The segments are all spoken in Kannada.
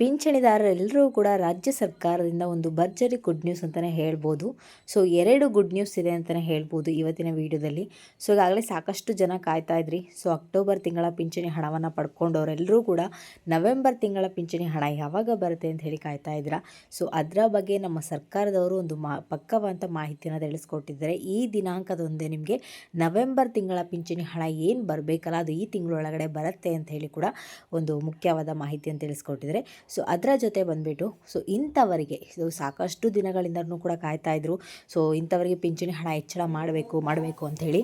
ಪಿಂಚಣಿದಾರರೆಲ್ಲರೂ ಕೂಡ ರಾಜ್ಯ ಸರ್ಕಾರದಿಂದ ಒಂದು ಭರ್ಜರಿ ಗುಡ್ ನ್ಯೂಸ್ ಅಂತಲೇ ಹೇಳ್ಬೋದು. ಸೊ ಎರಡು ಗುಡ್ ನ್ಯೂಸ್ ಇದೆ ಅಂತಲೇ ಹೇಳ್ಬೋದು ಇವತ್ತಿನ ವಿಡಿಯೋದಲ್ಲಿ. ಸೊ ಈಗಾಗಲೇ ಸಾಕಷ್ಟು ಜನ ಕಾಯ್ತಾ ಇದ್ರಿ. ಸೊ ಅಕ್ಟೋಬರ್ ತಿಂಗಳ ಪಿಂಚಣಿ ಹಣವನ್ನು ಪಡ್ಕೊಂಡವರೆಲ್ಲರೂ ಕೂಡ ನವೆಂಬರ್ ತಿಂಗಳ ಪಿಂಚಣಿ ಹಣ ಯಾವಾಗ ಬರುತ್ತೆ ಅಂತ ಹೇಳಿ ಕಾಯ್ತಾ ಇದ್ರ ಸೊ ಅದರ ಬಗ್ಗೆ ನಮ್ಮ ಸರ್ಕಾರದವರು ಒಂದು ಮಾ, ಪಕ್ಕವಂತ ಮಾಹಿತಿಯನ್ನು ತಿಳಿಸ್ಕೊಟ್ಟಿದ್ದಾರೆ. ಈ ದಿನಾಂಕದೊಂದೇ ನಿಮಗೆ ನವೆಂಬರ್ ತಿಂಗಳ ಪಿಂಚಣಿ ಹಣ ಏನು ಬರಬೇಕಲ್ಲ, ಅದು ಈ ತಿಂಗಳೊಳಗಡೆ ಬರುತ್ತೆ ಅಂತ ಹೇಳಿ ಕೂಡ ಒಂದು ಮುಖ್ಯವಾದ ಮಾಹಿತಿಯನ್ನು ತಿಳಿಸ್ಕೊಟ್ಟಿದ್ದಾರೆ. ಸೊ ಅದರ ಜೊತೆ ಬಂದುಬಿಟ್ಟು, ಸೊ ಇಂಥವರಿಗೆ, ಇದು ಸಾಕಷ್ಟು ದಿನಗಳಿಂದನೂ ಕೂಡ ಕಾಯ್ತಾ ಇದ್ರು. ಸೊ ಇಂಥವರಿಗೆ ಪಿಂಚಣಿ ಹಣ ಹೆಚ್ಚಳ ಮಾಡಬೇಕು ಮಾಡಬೇಕು ಅಂಥೇಳಿ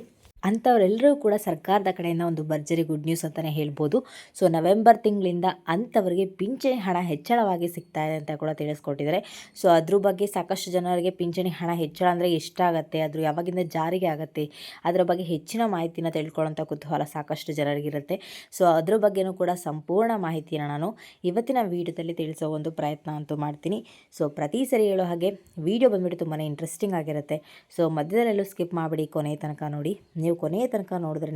ಅಂಥವರೆಲ್ಲರೂ ಕೂಡ ಸರ್ಕಾರದ ಕಡೆಯಿಂದ ಒಂದು ಭರ್ಜರಿ ಗುಡ್ ನ್ಯೂಸ್ ಅಂತಲೇ ಹೇಳ್ಬೋದು. ಸೊ ನವೆಂಬರ್ ತಿಂಗಳಿಂದ ಅಂಥವರಿಗೆ ಪಿಂಚಣಿ ಹಣ ಹೆಚ್ಚಳವಾಗಿ ಸಿಗ್ತಾ ಇದೆ ಅಂತ ಕೂಡ ತಿಳಿಸ್ಕೊಟ್ಟಿದ್ದಾರೆ. ಸೊ ಅದ್ರ ಬಗ್ಗೆ ಸಾಕಷ್ಟು ಜನರಿಗೆ ಪಿಂಚಣಿ ಹಣ ಹೆಚ್ಚಳ ಅಂದರೆ ಎಷ್ಟಾಗತ್ತೆ ಅದ್ರ ಯಾವಾಗಿಂದ ಜಾರಿಗೆ ಆಗುತ್ತೆ, ಅದರ ಬಗ್ಗೆ ಹೆಚ್ಚಿನ ಮಾಹಿತಿನ ತಿಳ್ಕೊಳ್ಳೋಂಥ ಕುತೂಹಲ ಸಾಕಷ್ಟು ಜನರಿಗಿರುತ್ತೆ. ಸೊ ಅದ್ರ ಬಗ್ಗೆನೂ ಕೂಡ ಸಂಪೂರ್ಣ ಮಾಹಿತಿಯನ್ನು ನಾನು ಇವತ್ತಿನ ವೀಡಿಯೋದಲ್ಲಿ ತಿಳಿಸೋ ಒಂದು ಪ್ರಯತ್ನ ಅಂತೂ ಮಾಡ್ತೀನಿ. ಸೊ ಪ್ರತಿ ಸರಿ ಹೇಳೋ ಹಾಗೆ, ವಿಡಿಯೋ ಬಂದ್ಬಿಟ್ಟು ತುಂಬಾ ಇಂಟ್ರೆಸ್ಟಿಂಗ್ ಆಗಿರುತ್ತೆ. ಸೊ ಮಧ್ಯದಲ್ಲೆಲ್ಲೂ ಸ್ಕಿಪ್ ಮಾಡಿಬಿಡಿ ಕೊನೆಯ ತನಕ ನೋಡಿ. ನೀವು ಕೊನೆಯ ತನಕ ನೋಡಿದ್ರೆ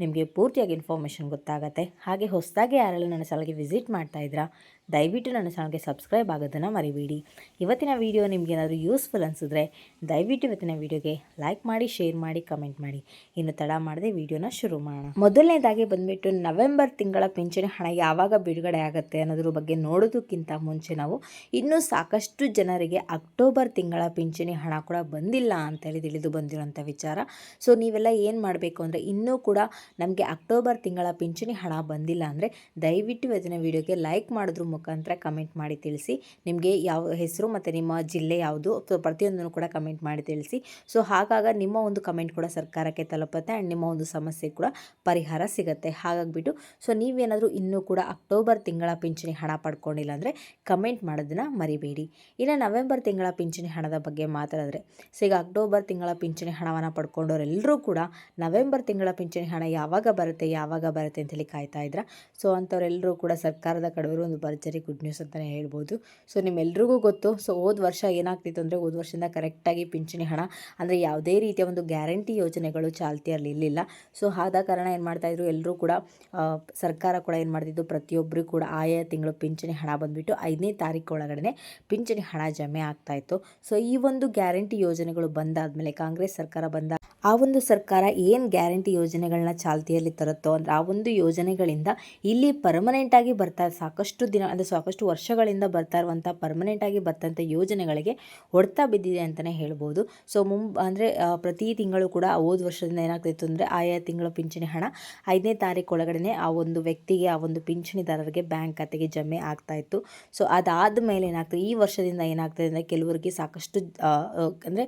ನಿಮಗೆ ಪೂರ್ತಿಯಾಗಿ ಇನ್ಫಾರ್ಮೇಷನ್ ಗೊತ್ತಾಗುತ್ತೆ. ಹಾಗೆ ಹೊಸದಾಗಿ ಯಾರೆಲ್ಲ ನನ್ನ ಸಲಗೆ ವಿಸಿಟ್ ಮಾಡ್ತಾ ಇದ್ದೀರಾ ದಯವಿಟ್ಟು ನನ್ನ ಚಾನಲ್ಗೆ ಸಬ್ಸ್ಕ್ರೈಬ್ ಆಗೋದನ್ನು ಮರಿಬೇಡಿ. ಇವತ್ತಿನ ವೀಡಿಯೋ ನಿಮಗೇನಾದರೂ ಯೂಸ್ಫುಲ್ ಅನಿಸಿದ್ರೆ ದಯವಿಟ್ಟು ಇವತ್ತಿನ ವೀಡಿಯೋಗೆ ಲೈಕ್ ಮಾಡಿ ಶೇರ್ ಮಾಡಿ ಕಮೆಂಟ್ ಮಾಡಿ. ಇನ್ನು ತಡ ಮಾಡದೆ ವೀಡಿಯೋನ ಶುರು ಮಾಡೋಣ. ಮೊದಲನೇದಾಗಿ ಬಂದುಬಿಟ್ಟು ನವೆಂಬರ್ ತಿಂಗಳ ಪಿಂಚಣಿ ಹಣ ಯಾವಾಗ ಬಿಡುಗಡೆ ಆಗುತ್ತೆ ಅನ್ನೋದ್ರ ಬಗ್ಗೆ ನೋಡೋದಕ್ಕಿಂತ ಮುಂಚೆ ನಾವು ಇನ್ನೂ ಸಾಕಷ್ಟು ಜನರಿಗೆ ಅಕ್ಟೋಬರ್ ತಿಂಗಳ ಪಿಂಚಣಿ ಹಣ ಕೂಡ ಬಂದಿಲ್ಲ ಅಂತೇಳಿ ತಿಳಿದು ಬಂದಿರುವಂಥ ವಿಚಾರ. ಸೊ ನೀವೆಲ್ಲ ಏನು ಮಾಡಬೇಕು ಅಂದರೆ ಇನ್ನೂ ಕೂಡ ನಮಗೆ ಅಕ್ಟೋಬರ್ ತಿಂಗಳ ಪಿಂಚಣಿ ಹಣ ಬಂದಿಲ್ಲ ಅಂದರೆ ದಯವಿಟ್ಟು ಇವತ್ತಿನ ವೀಡಿಯೋಗೆ ಲೈಕ್ ಮಾಡೋದ್ರ ಮುಖಾಂತರ ಕಮೆಂಟ್ ಮಾಡಿ ತಿಳಿಸಿ. ನಿಮಗೆ ಯಾವ ಹೆಸರು ಮತ್ತು ನಿಮ್ಮ ಜಿಲ್ಲೆ ಯಾವುದು ಸೊ ಪ್ರತಿಯೊಂದನ್ನು ಕೂಡ ಕಮೆಂಟ್ ಮಾಡಿ ತಿಳಿಸಿ. ಸೊ ಹಾಗಾಗ ನಿಮ್ಮ ಒಂದು ಕಮೆಂಟ್ ಕೂಡ ಸರ್ಕಾರಕ್ಕೆ ತಲುಪುತ್ತೆ ಆ್ಯಂಡ್ ನಿಮ್ಮ ಒಂದು ಸಮಸ್ಯೆ ಕೂಡ ಪರಿಹಾರ ಸಿಗುತ್ತೆ. ಹಾಗಾಗಿಬಿಟ್ಟು ಸೊ ನೀವೇನಾದರೂ ಇನ್ನೂ ಕೂಡ ಅಕ್ಟೋಬರ್ ತಿಂಗಳ ಪಿಂಚಣಿ ಹಣ ಪಡ್ಕೊಂಡಿಲ್ಲ ಅಂದರೆ ಕಮೆಂಟ್ ಮಾಡೋದನ್ನು ಮರಿಬೇಡಿ. ಇನ್ನು ನವೆಂಬರ್ ತಿಂಗಳ ಪಿಂಚಣಿ ಹಣದ ಬಗ್ಗೆ ಮಾತಾಡಿದ್ರೆ ಸೊ ಈಗ ಅಕ್ಟೋಬರ್ ತಿಂಗಳ ಪಿಂಚಣಿ ಹಣವನ್ನು ಪಡ್ಕೊಂಡವರೆಲ್ಲರೂ ಕೂಡ ನವೆಂಬರ್ ತಿಂಗಳ ಪಿಂಚಣಿ ಹಣ ಯಾವಾಗ ಬರುತ್ತೆ ಯಾವಾಗ ಬರುತ್ತೆ ಅಂತೇಳಿ ಕಾಯ್ತಾ ಇದ್ರ. ಸೊ ಅಂಥವರೆಲ್ಲರೂ ಕೂಡ ಸರ್ಕಾರದ ಕಡೆಯವರು ಒಂದು ಭರ್ಜರಿ ಗುಡ್ ನ್ಯೂಸ್ ಅಂತಲೇ ಹೇಳ್ಬೋದು. ಸೊ ನಿಮ್ಮೆಲ್ರಿಗೂ ಗೊತ್ತು, ಸೊ ಹೋದ ವರ್ಷ ಏನಾಗ್ತಿತ್ತು ಅಂದರೆ ಹೋದ ವರ್ಷದಿಂದ ಕರೆಕ್ಟಾಗಿ ಪಿಂಚಣಿ ಹಣ ಅಂದರೆ ಯಾವುದೇ ರೀತಿಯ ಒಂದು ಗ್ಯಾರಂಟಿ ಯೋಜನೆಗಳು ಚಾಲ್ತಿಯಲ್ಲಿ ಇರಲಿಲ್ಲ. ಸೊ ಆದ ಕಾರಣ ಏನು ಮಾಡ್ತಾಯಿದ್ರು ಎಲ್ಲರೂ ಕೂಡ ಸರ್ಕಾರ ಕೂಡ ಏನು ಮಾಡ್ತಿದ್ದು ಪ್ರತಿಯೊಬ್ಬರಿಗೂ ಕೂಡ ಆಯಾ ತಿಂಗಳು ಪಿಂಚಣಿ ಹಣ ಬಂದುಬಿಟ್ಟು ಐದನೇ ತಾರೀಕು ಒಳಗಡೆ ಪಿಂಚಣಿ ಹಣ ಜಮೆ ಆಗ್ತಾಯಿತ್ತು ಸೊ ಈ ಒಂದು ಗ್ಯಾರಂಟಿ ಯೋಜನೆಗಳು ಬಂದಾದಮೇಲೆ, ಕಾಂಗ್ರೆಸ್ ಸರ್ಕಾರ ಬಂದ, ಆ ಒಂದು ಸರ್ಕಾರ ಏನು ಗ್ಯಾರಂಟಿ ಯೋಜನೆಗಳನ್ನ ಚಾಲ್ತಿಯಲ್ಲಿ ತರುತ್ತೋ ಅಂದರೆ ಆ ಒಂದು ಯೋಜನೆಗಳಿಂದ ಇಲ್ಲಿ ಪರ್ಮನೆಂಟಾಗಿ ಬರ್ತಾ ಸಾಕಷ್ಟು ದಿನ ಅಂದರೆ ಸಾಕಷ್ಟು ವರ್ಷಗಳಿಂದ ಬರ್ತಾ ಇರುವಂಥ ಪರ್ಮನೆಂಟಾಗಿ ಬರ್ತಂಥ ಯೋಜನೆಗಳಿಗೆ ಹೊಡ್ತಾ ಬಿದ್ದಿದೆ ಅಂತಲೇ ಹೇಳ್ಬೋದು. ಸೊ ಮುಂ ಅಂದರೆ ಪ್ರತಿ ತಿಂಗಳು ಕೂಡ ಹೋದ ವರ್ಷದಿಂದ ಏನಾಗ್ತಿತ್ತು ಅಂದರೆ ಆಯಾ ತಿಂಗಳ ಪಿಂಚಣಿ ಹಣ ಐದನೇ ತಾರೀಕು ಒಳಗಡೆ ಆ ಒಂದು ವ್ಯಕ್ತಿಗೆ, ಆ ಒಂದು ಪಿಂಚಣಿದಾರರಿಗೆ ಬ್ಯಾಂಕ್ ಖಾತೆಗೆ ಜಮೆ ಆಗ್ತಾ ಇತ್ತು. ಸೊ ಅದಾದ ಮೇಲೆ ಏನಾಗ್ತದೆ, ಈ ವರ್ಷದಿಂದ ಏನಾಗ್ತದೆ ಅಂದರೆ ಕೆಲವರಿಗೆ ಸಾಕಷ್ಟು ಅಂದರೆ,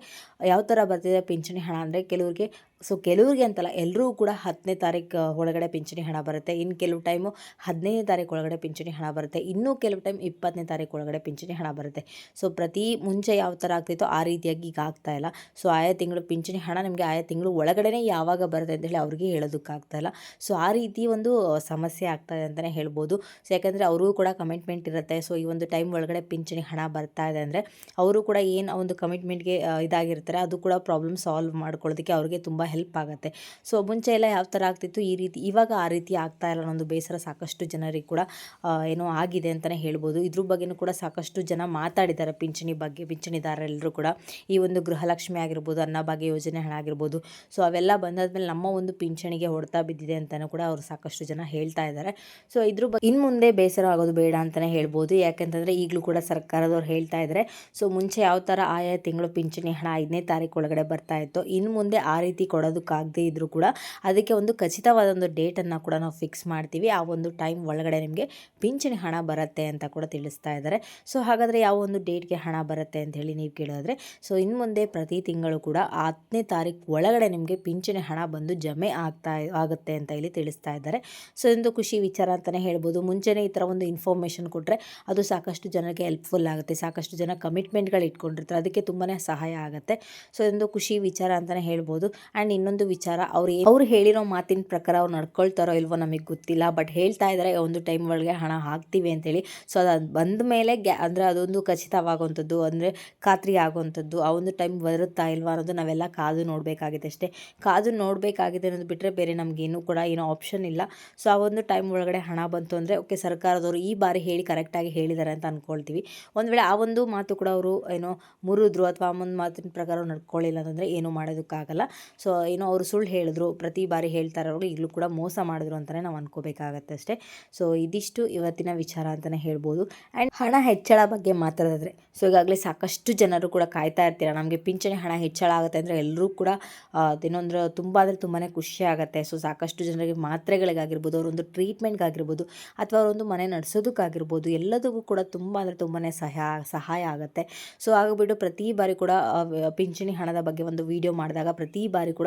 ಯಾವ ಥರ ಬರ್ತಿದೆ ಪಿಂಚಣಿ ಹಣ ಅಂದರೆ ಕೆಲವರಿಗೆ ಸೊ ಕೆಲವ್ರಿಗೆ ಅಂತಲ್ಲ ಎಲ್ಲರೂ ಕೂಡ ಹತ್ತನೇ ತಾರೀಕು ಒಳಗಡೆ ಪಿಂಚಣಿ ಹಣ ಬರುತ್ತೆ. ಇನ್ನು ಕೆಲವು ಟೈಮು ಹದಿನೈದನೇ ತಾರೀಕು ಒಳಗಡೆ ಪಿಂಚಣಿ ಹಣ ಬರುತ್ತೆ. ಇನ್ನೂ ಕೆಲವು ಟೈಮ್ ಇಪ್ಪತ್ತನೇ ತಾರೀಕು ಒಳಗಡೆ ಪಿಂಚಣಿ ಹಣ ಬರುತ್ತೆ. ಸೊ ಪ್ರತಿ ಮುಂಚೆ ಯಾವ ಥರ ಆಗ್ತಿತ್ತೋ ಆ ರೀತಿಯಾಗಿ ಈಗ ಆಗ್ತಾ ಇಲ್ಲ. ಸೊ ಆಯಾ ತಿಂಗಳು ಪಿಂಚಣಿ ಹಣ ನಿಮಗೆ ಆಯಾ ತಿಂಗಳು ಒಳಗಡೆ ಯಾವಾಗ ಬರುತ್ತೆ ಅಂತ ಹೇಳಿ ಅವ್ರಿಗೆ ಹೇಳೋದಕ್ಕಾಗ್ತಾ ಇಲ್ಲ. ಸೊ ಆ ರೀತಿ ಒಂದು ಸಮಸ್ಯೆ ಆಗ್ತಾ ಇದೆ ಅಂತಲೇ ಹೇಳ್ಬೋದು. ಸೊ ಯಾಕಂದರೆ ಅವ್ರಿಗೂ ಕೂಡ ಕಮಿಟ್ಮೆಂಟ್ ಇರುತ್ತೆ. ಸೊ ಈ ಒಂದು ಟೈಮ್ ಒಳಗಡೆ ಪಿಂಚಣಿ ಹಣ ಬರ್ತಾ ಇದೆ ಅಂದರೆ ಅವರು ಕೂಡ ಏನು ಒಂದು ಕಮಿಟ್ಮೆಂಟ್ಗೆ ಇದಾಗಿರ್ತಾರೆ, ಅದು ಕೂಡ ಪ್ರಾಬ್ಲಮ್ ಸಾಲ್ವ್ ಮಾಡ್ಕೊಳ್ಳೋದಕ್ಕೆ ಅವ್ರಿಗೆ ತುಂಬ ಹೆಲ್ಪ್ ಆಗುತ್ತೆ. ಸೊ ಮುಂಚೆ ಎಲ್ಲ ಯಾವ ಥರ ಆಗ್ತಿತ್ತು? ಈ ರೀತಿ, ಇವಾಗ ಆ ರೀತಿ ಆಗ್ತಾ ಇಲ್ಲ ಅನ್ನೋದು ಬೇಸರ ಸಾಕಷ್ಟು ಜನರಿಗೆ ಕೂಡ ಏನೋ ಆಗಿದೆ ಅಂತಲೇ ಹೇಳ್ಬೋದು. ಇದ್ರ ಬಗ್ಗೆನೂ ಕೂಡ ಸಾಕಷ್ಟು ಜನ ಮಾತಾಡಿದ್ದಾರೆ. ಪಿಂಚಣಿ ಬಗ್ಗೆ, ಪಿಂಚಣಿದಾರರೆಲ್ಲರೂ ಕೂಡ. ಈ ಒಂದು ಗೃಹಲಕ್ಷ್ಮಿ ಆಗಿರ್ಬೋದು ಅನ್ನಭಾಗ್ಯ ಯೋಜನೆ ಹಣ ಆಗಿರ್ಬೋದು. ಸೊ ಅವೆಲ್ಲ ಬಂದಾದ್ಮೇಲೆ ನಮ್ಮ ಒಂದು ಪಿಂಚಣಿಗೆ ಹೊಡ್ತಾ ಬಿದ್ದಿದೆ ಅಂತಲೂ ಕೂಡ ಅವರು ಸಾಕಷ್ಟು ಜನ ಹೇಳ್ತಾ ಇದ್ದಾರೆ. ಸೊ ಇದ್ರ ಬಗ್ಗೆ ಇನ್ನು ಮುಂದೆ ಬೇಸರ ಆಗೋದು ಬೇಡ ಅಂತಲೇ ಹೇಳ್ಬೋದು. ಯಾಕಂತಂದರೆ ಈಗಲೂ ಕೂಡ ಸರ್ಕಾರದವ್ರು ಹೇಳ್ತಾ ಇದ್ದಾರೆ ಸೊ ಮುಂಚೆ ಯಾವ ಥರ ಆಯಾ ತಿಂಗಳು ಪಿಂಚಣಿ ಹಣ ಐದನೇ ತಾರೀಕು ಒಳಗಡೆ ಬರ್ತಾ ಇತ್ತು? ಇನ್ನು ಮುಂದೆ ಆ ರೀತಿ ಕೊಡೋದಕ್ಕಾಗದೇ ಇದ್ದರೂ ಕೂಡ ಅದಕ್ಕೆ ಒಂದು ಖಚಿತವಾದ ಒಂದು ಡೇಟನ್ನು ಕೂಡ ನಾವು ಫಿಕ್ಸ್ ಮಾಡ್ತೀವಿ. ಆ ಒಂದು ಟೈಮ್ ಒಳಗಡೆ ನಿಮಗೆ ಪಿಂಚಣಿ ಹಣ ಬರುತ್ತೆ ಅಂತ ಕೂಡ ತಿಳಿಸ್ತಾ ಇದ್ದಾರೆ. ಸೊ, ಹಾಗಾದರೆ ಯಾವ ಒಂದು ಡೇಟ್ಗೆ ಹಣ ಬರುತ್ತೆ ಅಂತ ಹೇಳಿ ನೀವು ಕೇಳಿದ್ರೆ, ಸೊ ಇನ್ನು ಮುಂದೆ ಪ್ರತಿ ತಿಂಗಳು ಕೂಡ ಹತ್ತನೇ ತಾರೀಕು ಒಳಗಡೆ ನಿಮಗೆ ಪಿಂಚಣಿ ಹಣ ಬಂದು ಜಮೆ ಆಗ್ತಾ ಆಗುತ್ತೆ ಅಂತ ಇಲ್ಲಿ ತಿಳಿಸ್ತಾ ಇದ್ದಾರೆ. ಸೊ ಇದೊಂದು ಖುಷಿ ವಿಚಾರ ಅಂತಲೇ ಹೇಳ್ಬೋದು. ಮುಂಚೆನೇ ಈ ಥರ ಒಂದು ಇನ್ಫಾರ್ಮೇಷನ್ ಕೊಟ್ಟರೆ ಅದು ಸಾಕಷ್ಟು ಜನಕ್ಕೆ ಹೆಲ್ಪ್ಫುಲ್ ಆಗುತ್ತೆ. ಸಾಕಷ್ಟು ಜನ ಕಮಿಟ್ಮೆಂಟ್ಗಳು ಇಟ್ಕೊಂಡಿರ್ತಾರೆ. ಅದಕ್ಕೆ ತುಂಬಾ ಸಹಾಯ ಆಗುತ್ತೆ. ಸೊ ಇದೊಂದು ಖುಷಿ ವಿಚಾರ ಅಂತಲೇ ಹೇಳ್ಬೋದು. ಆ್ಯಂಡ್ ಆ್ಯಂಡ್ ಇನ್ನೊಂದು ವಿಚಾರ, ಅವ್ರು ಅವ್ರು ಹೇಳಿರೋ ಮಾತಿನ ಪ್ರಕಾರ ಅವ್ರು ನಡ್ಕೊಳ್ತಾರೋ ಇಲ್ವೋ ನಮಗೆ ಗೊತ್ತಿಲ್ಲ, ಬಟ್ ಹೇಳ್ತಾ ಇದ್ದಾರೆ ಒಂದು ಟೈಮ್ ಒಳಗೆ ಹಣ ಹಾಕ್ತೀವಿ ಅಂತೇಳಿ ಸೊ ಅದು ಬಂದ ಮೇಲೆ ಗ್ಯಾ ಅಂದರೆ ಅದೊಂದು ಖಚಿತವಾಗುವಂಥದ್ದು ಅಂದರೆ ಖಾತ್ರಿ ಆಗುವಂಥದ್ದು ಆ ಒಂದು ಟೈಮ್ ಬರುತ್ತಾ ಇಲ್ವಾ ಅನ್ನೋದು ನಾವೆಲ್ಲ ಕಾದು ನೋಡಬೇಕಾಗಿದೆ ಅಷ್ಟೇ. ಕಾದು ನೋಡಬೇಕಾಗಿದೆ ಅನ್ನೋದು ಬಿಟ್ಟರೆ ಬೇರೆ ನಮಗೇನು ಕೂಡ ಏನೋ ಆಪ್ಷನ್ ಇಲ್ಲ. ಸೊ ಆ ಒಂದು ಟೈಮ್ ಒಳಗಡೆ ಹಣ ಬಂತು ಅಂದರೆ, ಓಕೆ, ಸರ್ಕಾರದವರು ಈ ಬಾರಿ ಹೇಳಿ ಕರೆಕ್ಟಾಗಿ ಹೇಳಿದ್ದಾರೆ ಅಂತ ಅಂದ್ಕೊಳ್ತೀವಿ ಒಂದು ವೇಳೆ ಆ ಒಂದು ಮಾತು ಕೂಡ ಅವರು ಏನೋ ಮುರಿದ್ರು, ಅಥವಾ ಆ ಒಂದು ಮಾತಿನ ಪ್ರಕಾರ ನಡ್ಕೊಳ್ಳಿಲ್ಲ ಅಂತಂದರೆ ಏನೂ ಮಾಡೋದಕ್ಕಾಗಲ್ಲ. ಸೊ ಏನೋ ಅವರು ಸುಳ್ಳು ಹೇಳಿದ್ರು, ಪ್ರತಿ ಬಾರಿ ಹೇಳ್ತಾರೆ ಅವರು, ಈಗಲೂ ಕೂಡ ಮೋಸ ಮಾಡಿದ್ರು ಅಂತಲೇ ನಾವು ಅನ್ಕೋಬೇಕಾಗತ್ತೆ ಅಷ್ಟೇ. ಸೊ ಇದಿಷ್ಟು ಇವತ್ತಿನ ವಿಚಾರ ಅಂತಲೇ ಹೇಳ್ಬೋದು. ಆ್ಯಂಡ್ ಹಣ ಹೆಚ್ಚಳ ಬಗ್ಗೆ ಮಾತಾಡಿದ್ರೆ ಸೊ ಈಗಾಗಲೇ ಸಾಕಷ್ಟು ಜನರು ಕೂಡ ಕಾಯ್ತಾ ಇರ್ತೀರ? ನಮಗೆ ಪಿಂಚಣಿ ಹಣ ಹೆಚ್ಚಳ ಆಗುತ್ತೆ ಅಂದರೆ ಎಲ್ಲರೂ ಕೂಡ ಏನೊಂದ್ರೆ ತುಂಬ ಅಂದರೆ ತುಂಬಾ ಖುಷಿ ಆಗುತ್ತೆ. ಸೊ ಸಾಕಷ್ಟು ಜನರಿಗೆ ಮಾತ್ರೆಗಳಿಗಾಗಿರ್ಬೋದು, ಅವರೊಂದು ಟ್ರೀಟ್ಮೆಂಟ್ಗಾಗಿರ್ಬೋದು ಅಥವಾ ಅವರೊಂದು ಮನೆ ನಡೆಸೋದಕ್ಕಾಗಿರ್ಬೋದು, ಎಲ್ಲದಕ್ಕೂ ಕೂಡ ತುಂಬ ಅಂದರೆ ತುಂಬಾ ಸಹಾಯ ಸಹಾಯ ಆಗುತ್ತೆ. ಸೊ ಆಗಿಬಿಟ್ಟು ಪ್ರತಿ ಬಾರಿ ಕೂಡ ಪಿಂಚಣಿ ಹಣದ ಬಗ್ಗೆ ಒಂದು ವಿಡಿಯೋ ಮಾಡಿದಾಗ ಪ್ರತಿ ಬಾರಿ ಕೂಡ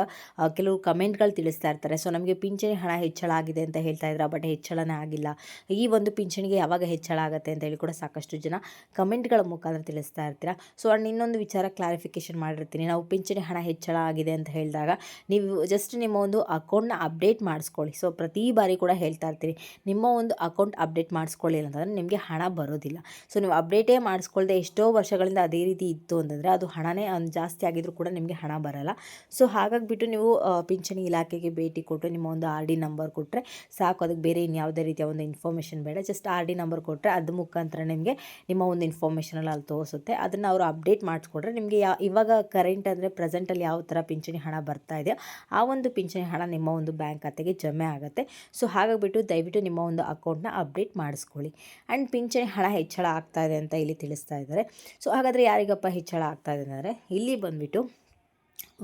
ಕೆಲವು ಕಮೆಂಟ್ಗಳು ತಿಳಿಸ್ತಾ ಇರ್ತಾರೆ. ಸೊ, ನಮಗೆ ಪಿಂಚಣಿ ಹಣ ಹೆಚ್ಚಳ ಆಗಿದೆ ಅಂತ ಹೇಳ್ತಾ ಇದ್ದಾರೆ ಬಟ್ ಹೆಚ್ಚಳನೇ ಆಗಿಲ್ಲ. ಈ ಒಂದು ಪಿಂಚಣಿಗೆ ಯಾವಾಗ ಹೆಚ್ಚಳ ಆಗುತ್ತೆ ಅಂತ ಹೇಳಿ ಕೂಡ ಸಾಕಷ್ಟು ಜನ ಕಮೆಂಟ್ಗಳ ಮುಖಾಂತರ ತಿಳಿಸ್ತಾ ಇರ್ತೀರಾ? ಸೊ ನಾನು ಇನ್ನೊಂದು ವಿಚಾರ ಕ್ಲಾರಿಫಿಕೇಶನ್ ಮಾಡಿರ್ತೀನಿ. ನಾವು ಪಿಂಚಣಿ ಹಣ ಹೆಚ್ಚಳ ಆಗಿದೆ ಅಂತ ಹೇಳಿದಾಗ, ನೀವು ಜಸ್ಟ್ ನಿಮ್ಮ ಒಂದು ಅಕೌಂಟ್ನ ಅಪ್ಡೇಟ್ ಮಾಡಿಸ್ಕೊಳ್ಳಿ. ಸೊ, ಪ್ರತಿ ಬಾರಿ ಕೂಡ ಹೇಳ್ತಾ ಇರ್ತೀನಿ ನಿಮ್ಮ ಒಂದು ಅಕೌಂಟ್ ಅಪ್ಡೇಟ್ ಮಾಡಿಸ್ಕೊಳ್ಳಿಲ್ಲ ಅಂತಂದರೆ ನಿಮಗೆ ಹಣ ಬರೋದಿಲ್ಲ. ಸೊ, ನೀವು ಅಪ್ಡೇಟೇ ಮಾಡಿಸ್ಕೊಳ್ದೆ ಎಷ್ಟೋ ವರ್ಷಗಳಿಂದ ಅದೇ ರೀತಿ ಇತ್ತು ಅಂತಂದರೆ ಅದು ಹಣನೇ, ಜಾಸ್ತಿ ಆಗಿದ್ರು ಕೂಡ ನಿಮಗೆ ಹಣ ಬರಲ್ಲ. ಸೊ ಹಾಗಾಗಿಬಿಟ್ಟು ನೀವು ಪಿಂಚಣಿ ಇಲಾಖೆಗೆ ಭೇಟಿ ಕೊಟ್ಟು ನಿಮ್ಮ ಒಂದು ಆರ್ ಡಿ ನಂಬರ್ ಕೊಟ್ಟರೆ ಸಾಕು. ಅದಕ್ಕೆ ಬೇರೆ ಇನ್ಯಾವುದೇ ರೀತಿಯ ಒಂದು ಇನ್ಫಾರ್ಮೇಷನ್ ಬೇಡ. ಜಸ್ಟ್ ಆರ್ ಡಿ ನಂಬರ್ ಕೊಟ್ಟರೆ ಅದು ಮುಖಾಂತರ ನಿಮಗೆ ನಿಮ್ಮ ಒಂದು ಇನ್ಫಾರ್ಮೇಷನಲ್ಲಿ ಅಲ್ಲಿ ತೋರಿಸುತ್ತೆ. ಅದನ್ನು ಅವರು ಅಪ್ಡೇಟ್ ಮಾಡಿಸ್ಕೊಟ್ರೆ ನಿಮಗೆ ಯಾ, ಇವಾಗ ಕರೆಂಟ್ ಅಂದರೆ ಪ್ರೆಸೆಂಟಲ್ಲಿ ಯಾವ ಥರ ಪಿಂಚಣಿ ಹಣ ಬರ್ತಾ ಇದೆಯೋ, ಆ ಒಂದು ಪಿಂಚಣಿ ಹಣ ನಿಮ್ಮ ಒಂದು ಬ್ಯಾಂಕ್ ಖಾತೆಗೆ ಜಮೆ ಆಗುತ್ತೆ. ಸೊ, ಹಾಗಾಗಿಬಿಟ್ಟು ದಯವಿಟ್ಟು ನಿಮ್ಮ ಒಂದು ಅಕೌಂಟ್ನ ಅಪ್ಡೇಟ್ ಮಾಡಿಸ್ಕೊಳ್ಳಿ. ಆ್ಯಂಡ್ ಪಿಂಚಣಿ ಹಣ ಹೆಚ್ಚಳ ಆಗ್ತಾ ಇದೆ ಅಂತ ಇಲ್ಲಿ ತಿಳಿಸ್ತಾ ಇದ್ದಾರೆ. ಸೊ, ಹಾಗಾದರೆ ಯಾರಿಗಪ್ಪ ಹೆಚ್ಚಳ ಆಗ್ತಾ ಇದೆ ಅಂದರೆ, ಇಲ್ಲಿ ಬಂದುಬಿಟ್ಟು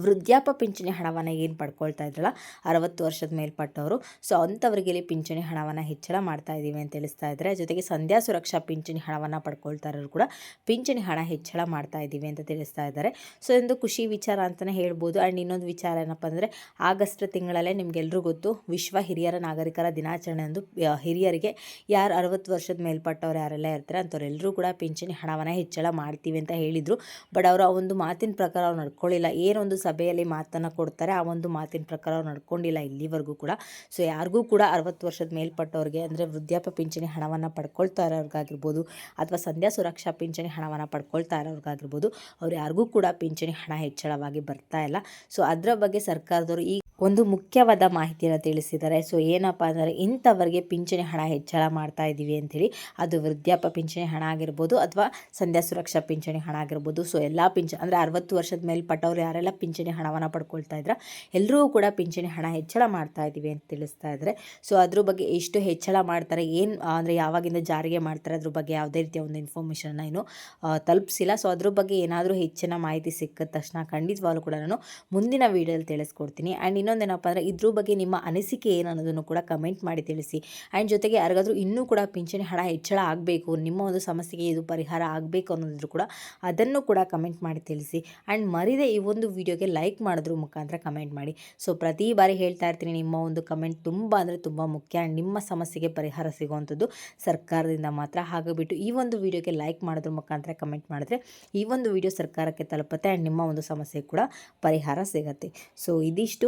ವೃದ್ಧಾಪ ಪಿಂಚಣಿ ಹಣವನ್ನು ಏನು ಪಡ್ಕೊಳ್ತಾ ಇದ್ರಲ್ಲ, ಅರವತ್ತು ವರ್ಷದ ಮೇಲ್ಪಟ್ಟವರು. ಸೊ ಅಂಥವ್ರಿಗೆ ಪಿಂಚಣಿ ಹಣವನ್ನು ಹೆಚ್ಚಳ ಮಾಡ್ತಾ ಇದ್ದೀವಿ ಅಂತ ತಿಳಿಸ್ತಾ ಇದ್ದಾರೆ ಜೊತೆಗೆ ಸಂಧ್ಯಾ ಸುರಕ್ಷಾ ಪಿಂಚಣಿ ಹಣವನ್ನು ಪಡ್ಕೊಳ್ತಾ ಇರೋರು ಕೂಡ ಪಿಂಚಣಿ ಹಣ ಹೆಚ್ಚಳ ಮಾಡ್ತಾ ಇದ್ದೀವಿ ಅಂತ ತಿಳಿಸ್ತಾ ಇದ್ದಾರೆ. ಸೊ ಒಂದು ಖುಷಿ ವಿಚಾರ ಅಂತಲೇ ಹೇಳ್ಬೋದು. ಆ್ಯಂಡ್ ಇನ್ನೊಂದು ವಿಚಾರ ಏನಪ್ಪ ಅಂದರೆ, ಆಗಸ್ಟ್ ತಿಂಗಳಲ್ಲೇ ನಿಮಗೆಲ್ಲರೂ ಗೊತ್ತು, ವಿಶ್ವ ಹಿರಿಯರ ನಾಗರಿಕರ ದಿನಾಚರಣೆ ಎಂದು ಹಿರಿಯರಿಗೆ ಯಾರು ಅರವತ್ತು ವರ್ಷದ ಮೇಲ್ಪಟ್ಟವ್ರು ಯಾರೆಲ್ಲ ಇರ್ತಾರೆ ಅಂಥವ್ರೆಲ್ಲರೂ ಕೂಡ ಪಿಂಚಣಿ ಹಣವನ್ನು ಹೆಚ್ಚಳ ಮಾಡ್ತೀವಿ ಅಂತ ಹೇಳಿದರು. ಬಟ್ ಅವರು ಆ ಒಂದು ಮಾತಿನ ಪ್ರಕಾರ ಅವ್ರು ನಡ್ಕೊಳ್ಳಿಲ್ಲ ಏನೊಂದು ಸಭೆಯಲ್ಲಿ ಮಾತನ್ನು ಕೊಡ್ತಾರೆ. ಆ ಒಂದು ಮಾತಿನ ಪ್ರಕಾರ ಅವ್ರು ನಡ್ಕೊಂಡಿಲ್ಲ ಇಲ್ಲಿವರೆಗೂ ಕೂಡ. ಸೊ ಯಾರಿಗೂ ಕೂಡ ಅರವತ್ತು ವರ್ಷದ ಮೇಲ್ಪಟ್ಟವ್ರಿಗೆ ಅಂದರೆ ವೃದ್ಧಾಪ್ಯ ಪಿಂಚಣಿ ಹಣವನ್ನು ಪಡ್ಕೊಳ್ತಾ ಇರೋರ್ಗಾಗಿರ್ಬೋದು ಅಥವಾ ಸಂಧ್ಯಾ ಸುರಕ್ಷಾ ಪಿಂಚಣಿ ಹಣವನ್ನು ಪಡ್ಕೊಳ್ತಾ ಇರೋರ್ಗಾಗಿರ್ಬೋದು ಅವ್ರು ಯಾರಿಗೂ ಕೂಡ ಪಿಂಚಣಿ ಹಣ ಹೆಚ್ಚಳವಾಗಿ ಬರ್ತಾ ಇಲ್ಲ. ಸೊ ಅದರ ಬಗ್ಗೆ ಸರ್ಕಾರದವರು ಈ ಒಂದು ಮುಖ್ಯವಾದ ಮಾಹಿತಿಯನ್ನು ತಿಳಿಸಿದ್ದಾರೆ. ಸೊ, ಏನಪ್ಪ ಅಂದರೆ ಇಂಥವ್ರಿಗೆ ಪಿಂಚಣಿ ಹಣ ಹೆಚ್ಚಳ ಮಾಡ್ತಾ ಇದ್ದೀವಿ ಅಂಥೇಳಿ, ಅದು ವೃದ್ಧಾಪ್ಯ ಪಿಂಚಣಿ ಹಣ ಆಗಿರ್ಬೋದು ಅಥವಾ ಸಂಧ್ಯಾ ಸುರಕ್ಷಾ ಪಿಂಚಣಿ ಹಣ ಆಗಿರ್ಬೋದು. ಸೊ, ಎಲ್ಲ ಪಿಂಚ, ಅಂದರೆ ಅರವತ್ತು ವರ್ಷದ ಮೇಲೆ ಮೇಲ್ಪಟ್ಟವ್ರು ಯಾರೆಲ್ಲ ಪಿಂಚಣಿ ಹಣವನ್ನು ಪಡ್ಕೊಳ್ತಾ ಇದ್ರೆ ಎಲ್ಲರೂ ಕೂಡ ಪಿಂಚಣಿ ಹಣ ಹೆಚ್ಚಳ ಮಾಡ್ತಾ ಇದ್ದೀವಿ ಅಂತ ತಿಳಿಸ್ತಾ ಇದ್ದಾರೆ ಸೊ, ಅದ್ರ ಬಗ್ಗೆ ಎಷ್ಟು ಹೆಚ್ಚಳ ಮಾಡ್ತಾರೆ, ಏನು ಅಂದರೆ ಯಾವಾಗಿಂದ ಜಾರಿಗೆ ಮಾಡ್ತಾರೆ, ಅದ್ರ ಬಗ್ಗೆ ಯಾವುದೇ ರೀತಿಯ ಒಂದು ಇನ್ಫಾರ್ಮೇಷನ್ನ ಏನು ತಲುಪಿಸಿಲ್ಲ. ಸೊ, ಅದ್ರ ಬಗ್ಗೆ ಏನಾದರೂ ಹೆಚ್ಚಿನ ಮಾಹಿತಿ ಸಿಕ್ಕಿದ ತಕ್ಷಣ ಖಂಡಿತವಾಗ್ಲೂ ಕೂಡ ನಾನು ಮುಂದಿನ ವೀಡಿಯೋದಲ್ಲಿ ತಿಳಿಸ್ಕೊಡ್ತೀನಿ. ಆ್ಯಂಡ್ ಇನ್ನೊಂದೇನಪ್ಪ ಅಂದರೆ ಇದ್ರ ಬಗ್ಗೆ ನಿಮ್ಮ ಅನಿಸಿಕೆ ಏನು ಅನ್ನೋದನ್ನು ಕೂಡ ಕಮೆಂಟ್ ಮಾಡಿ ತಿಳಿಸಿ. ಆ್ಯಂಡ್ ಜೊತೆಗೆ ಯಾರಿಗಾದ್ರೂ ಇನ್ನೂ ಕೂಡ ಪಿಂಚಣಿ ಹಣ ಹೆಚ್ಚಳ ಆಗಬೇಕು, ನಿಮ್ಮ ಒಂದು ಸಮಸ್ಯೆಗೆ ಇದು ಪರಿಹಾರ ಆಗಬೇಕು ಅನ್ನೋದ್ರು ಕೂಡ ಅದನ್ನು ಕೂಡ ಕಮೆಂಟ್ ಮಾಡಿ ತಿಳಿಸಿ. ಆ್ಯಂಡ್ ಮರಿದೆ ಈ ಒಂದು ವಿಡಿಯೋಗೆ ಲೈಕ್ ಮಾಡೋದ್ರ ಮುಖಾಂತರ ಕಮೆಂಟ್ ಮಾಡಿ. ಸೊ ಪ್ರತಿ ಬಾರಿ ಹೇಳ್ತಾ ಇರ್ತೀನಿ, ನಿಮ್ಮ ಒಂದು ಕಮೆಂಟ್ ತುಂಬ ಅಂದರೆ ತುಂಬ ಮುಖ್ಯ. ಆ್ಯಂಡ್ ನಿಮ್ಮ ಸಮಸ್ಯೆಗೆ ಪರಿಹಾರ ಸಿಗುವಂಥದ್ದು ಸರ್ಕಾರದಿಂದ ಮಾತ್ರ. ಹಾಗಾಗಿಬಿಟ್ಟು ಈ ಒಂದು ವಿಡಿಯೋಗೆ ಲೈಕ್ ಮಾಡಿದ್ರ ಮುಖಾಂತರ ಕಮೆಂಟ್ ಮಾಡಿದ್ರೆ ಈ ಒಂದು ವಿಡಿಯೋ ಸರ್ಕಾರಕ್ಕೆ ತಲುಪುತ್ತೆ. ಆ್ಯಂಡ್ ನಿಮ್ಮ ಒಂದು ಸಮಸ್ಯೆ ಕೂಡ ಪರಿಹಾರ ಸಿಗುತ್ತೆ. ಸೊ ಇದಿಷ್ಟು.